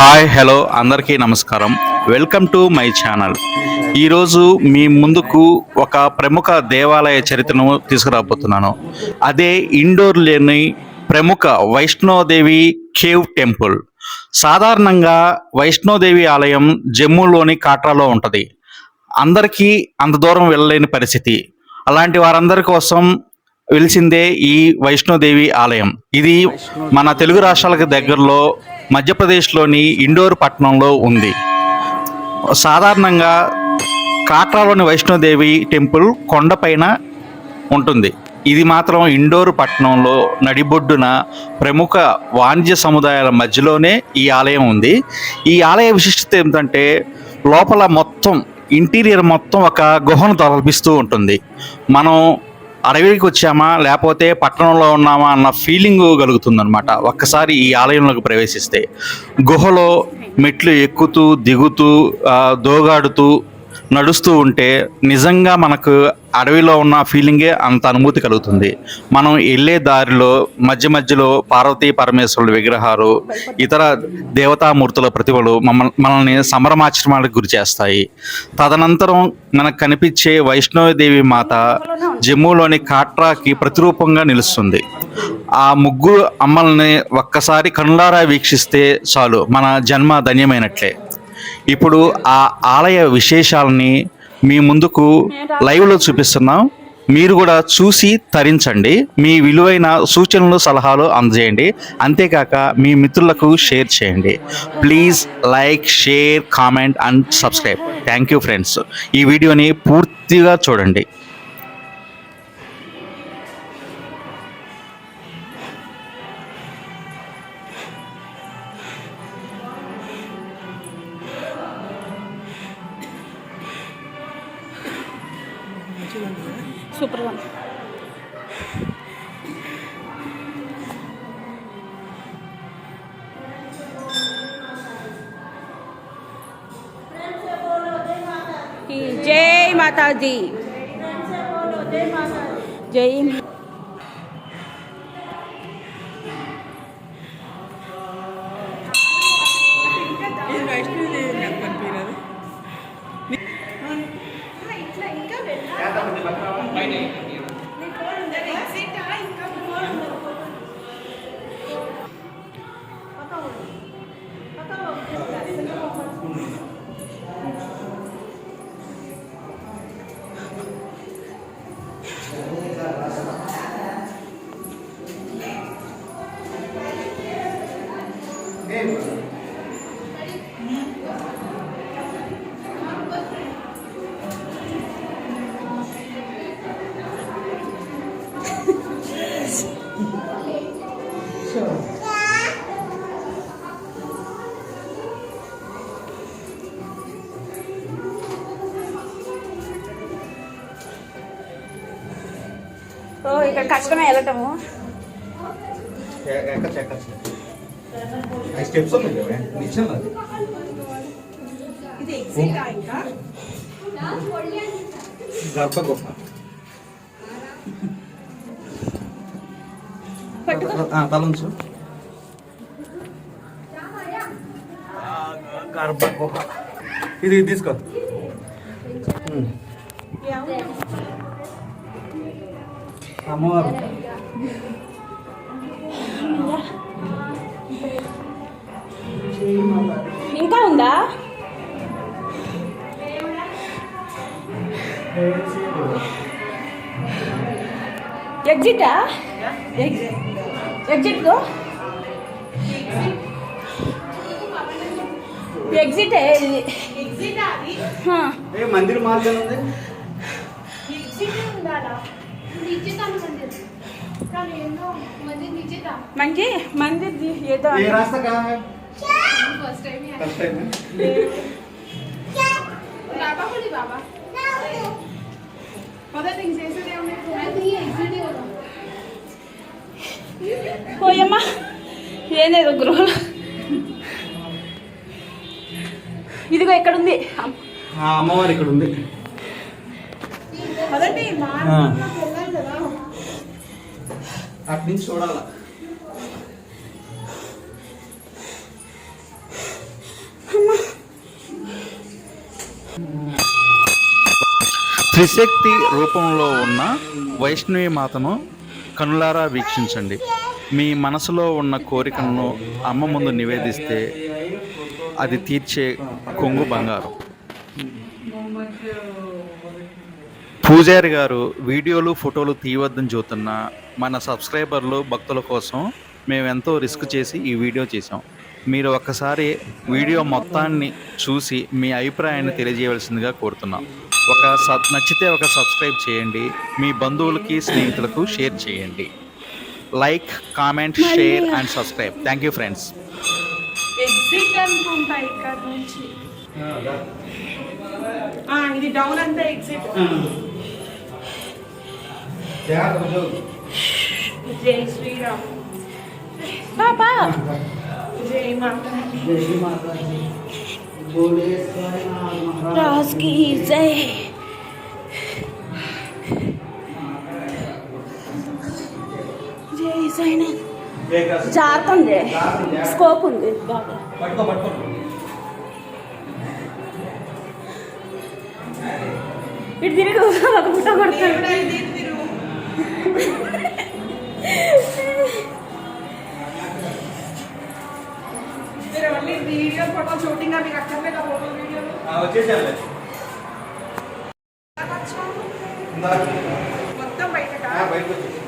Hi hello అందరికీ నమస్కారం. Welcome to my channel. ఈరోజు మీ ముందుకు ఒక ప్రముఖ దేవాలయ చరిత్రను తీసుకురాబోతున్నాను. అదే ఇండోర్ లేని ప్రముఖ వైష్ణోదేవి కేవ్ టెంపుల్. సాధారణంగా వైష్ణోదేవి ఆలయం జమ్మూలోని కాట్రాలో ఉంటుంది. అందరికీ అంత దూరం వెళ్ళలేని పరిస్థితి. అలాంటి వారందరి కోసం వెలిసిందే ఈ వైష్ణోదేవి ఆలయం. ఇది మన తెలుగు రాష్ట్రాలకు దగ్గరలో మధ్యప్రదేశ్లోని ఇండోర్ పట్టణంలో ఉంది. సాధారణంగా కాట్రాలోని వైష్ణోదేవి టెంపుల్ కొండపైన ఉంటుంది. ఇది మాత్రం ఇండోర్ పట్టణంలో నడిబొడ్డున ప్రముఖ వాణిజ్య సముదాయాల మధ్యలోనే ఈ ఆలయం ఉంది. ఈ ఆలయ విశిష్టత ఏమిటంటే లోపల మొత్తం ఇంటీరియర్ మొత్తం ఒక గుహను తలపిస్తూ ఉంటుంది. మనం అడవికి వచ్చామా లేకపోతే పట్టణంలో ఉన్నామా అన్న ఫీలింగ్ కలుగుతుంది అనమాట ఒక్కసారి ఈ ఆలయంలోకి ప్రవేశిస్తే గుహలో మెట్లు ఎక్కుతూ దిగుతూ దోగాడుతూ నడుస్తూ ఉంటే నిజంగా మనకు అడవిలో ఉన్న ఫీలింగే అంత అనుభూతి కలుగుతుంది. మనం వెళ్ళే దారిలో మధ్య మధ్యలో పార్వతీ పరమేశ్వరుల విగ్రహాలు ఇతర దేవతామూర్తుల ప్రతిభలు మమ్మల్ని మనల్ని సంభ్రమాచరణకు గురి చేస్తాయి. తదనంతరం మనకు కనిపించే వైష్ణవదేవి మాత జమ్మూలోని కాట్రాకి ప్రతిరూపంగా నిలుస్తుంది. ఆ ముగ్గురు అమ్మల్ని ఒక్కసారి కనులారా వీక్షిస్తే చాలు మన జన్మ ధన్యమైనట్లే. ఇప్పుడు ఆ ఆలయ విశేషాలని మీ ముందుకు లైవ్లో చూపిస్తున్నాం. మీరు కూడా చూసి తరించండి. మీ విలువైన సూచనలు సలహాలు అందజేయండి. అంతేకాక మీ మిత్రులకు షేర్ చేయండి. Please like share comment and subscribe. Thank you friends. ఈ వీడియోని పూర్తిగా చూడండి. సూపర్గా ఉంది ఈ జై మాతాజీ జై ఓ ఇక్కడ కష్టమే వెళ్ళటము Steps ఉన్నాయి నిచ్చెన అది ఇది ఎగ్జిట్ ఇంకా? గర్భగుహ. తలంచు గర్భగుహ. ఇది ఇది తీసుకో. అమ్మవారు. ఎగ్జిటా ఎగ్జిట్ గో ఎగ్జిట్ ఇది ఎగ్జిట్ అది హా. ఏ మందిర్ మార్గం ఉంది ఎగ్జిట్ ఉండాలా నిశ్చితాను మందిర్ కానీ ఎన్నో మందిర్ నిశ్చిత మనకి మందిర్ ది- ఏదో ఏ రాస్తా కా ఫస్ట్ టైం ఫస్ట్ టైం బాబా కొడి బాబా పోయమ్మా ఏనేదో గృహలో ఇదిగో ఇక్కడ ఉంది ఆ అమ్మవారు ఇక్కడ ఉంది అటు నుంచి చూడాలా? త్రిశక్తి రూపంలో ఉన్న వైష్ణవి మాతను కనులారా వీక్షించండి. మీ మనసులో ఉన్న కోరికలను అమ్మ ముందు నివేదిస్తే అది తీర్చే కొంగు బంగారం. పూజారి గారు వీడియోలు ఫోటోలు తీయవద్దని చూస్తున్న మన సబ్స్క్రైబర్లు భక్తుల కోసం మేము ఎంతో రిస్క్ చేసి ఈ వీడియో చేసాం మీరు ఒక్కసారి వీడియో మొత్తాన్ని చూసి మీ అభిప్రాయాన్ని తెలియజేయవలసిందిగా కోరుతున్నాం. ఒక సబ్ నచ్చితే ఒక సబ్స్క్రైబ్ చేయండి. మీ బంధువులకి స్నేహితులకు షేర్ చేయండి. Like comment share and subscribe thank you friends exit అనుకుంటా ఇక్కడ నుంచి. ఆ, ఇది డౌన్ అంతా ఎగ్జిట్ జై శ్రీరామ్. పాపా జై మాతా రాజ్కి జై జై సైనాథ్ జారుతుంది స్కోప్ ఉంది ఇటు తిరిగి ఒక పుట్ట కొడతాడు. ఫోటో షూటింగ్ అవి అక్కర్లేదా ఫోటో వీడియోలు వచ్చేసాను? మొత్తం బయటకా? బయటకు వచ్చేసి